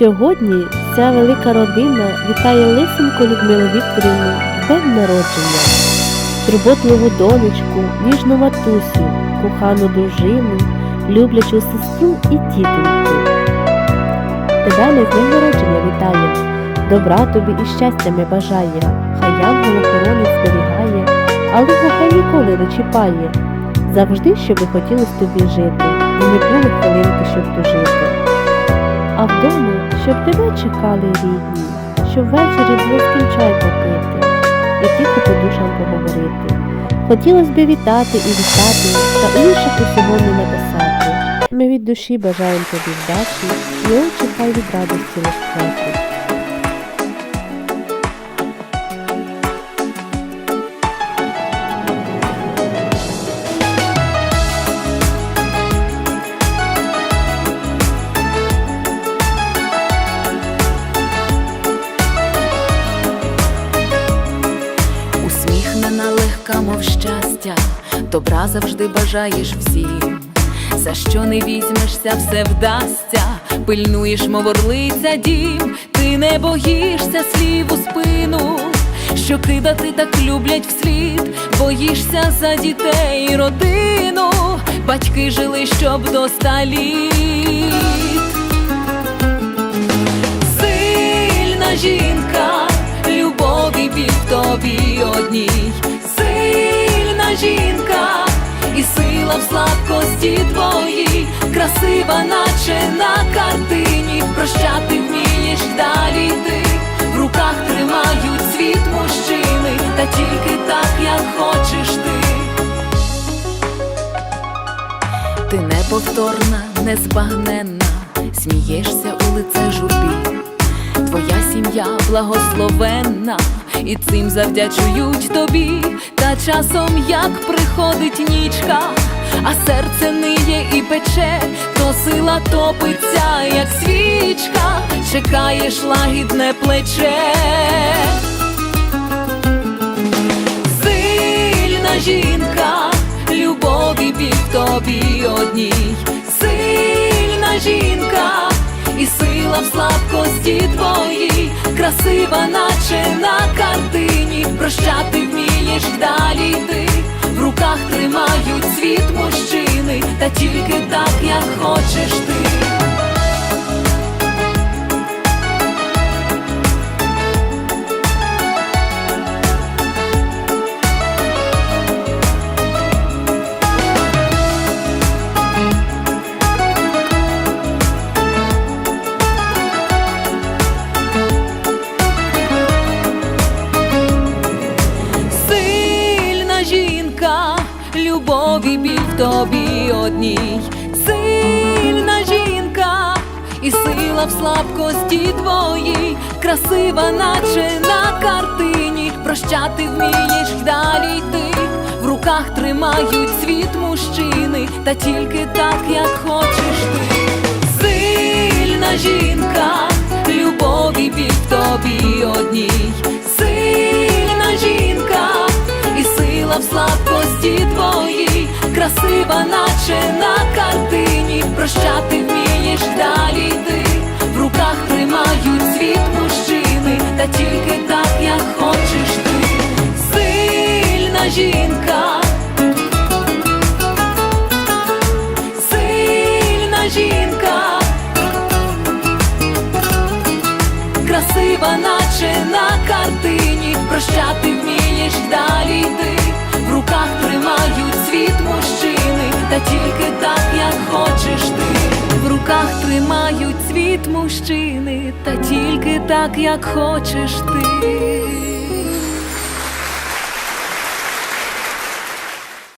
Сьогодні ця велика родина вітає лисеньку Людмилу Вікторівну з днем народження, турботливу донечку, ніжну матусю, кохану дружину, люблячу сестру і тітоньку. Тебе з днем народження вітає, добра тобі і щастя ми бажає, хай янгол охоронець зберігає, але нехай ніколи не чіпає. Завжди, щоби хотілось тобі жити, і не було хвилинки, щоб тужити. А вдома, щоб тебе чекали рідні, щоб ввечері було чай попити і тихо по душам поговорити. Хотілося би вітати і вітати, та інших усього не написати. Ми від душі бажаємо тобі вдачі, і очі хай від радості розплачуть. Легка, мов щастя, добра завжди бажаєш всім. За що не візьмешся, все вдасться, пильнуєш, мов орлиця дім, ти не боїшся слів у спину, що кидати так люблять вслід, боїшся за дітей і родину, батьки жили, щоб до ста літ. Сильна жінка, любові біль тобі одній, в слабкості твоїй, красива, наче на картині, прощати вмієш далі ти, в руках тримають світ мужчини, та тільки так, як хочеш ти. Ти неповторна, незбагненна, смієшся у лице журбі. Твоя сім'я благословенна, і цим завдячують тобі. Та часом, як приходить нічка, а серце ниє і пече, то сила топиться, як свічка, чекаєш лагідне плече. Сильна жінка, любові в тобі одній, сильна жінка, сила в слабкості твоїй, красива, наче на картині, прощати вмієш далі ти, в руках тримають світ мужчини, та тільки так, як хочеш ти. В тобі одній, сильна жінка, і сила в слабкості твоїй, красива, наче на картині, прощати вмієш далі йти, в руках тримають світ мужчини, та тільки так, як хочеш ти. Сильна жінка, любові в тобі одній, красива, наче на картині, прощати вмієш далі йти, в руках тримають світ мужчини, та тільки так, як хочеш ти, сильна жінка. Сильна жінка, красива, наче на картині, прощати вмієш далі йти, світ мужчини, та тільки так, як хочеш ти.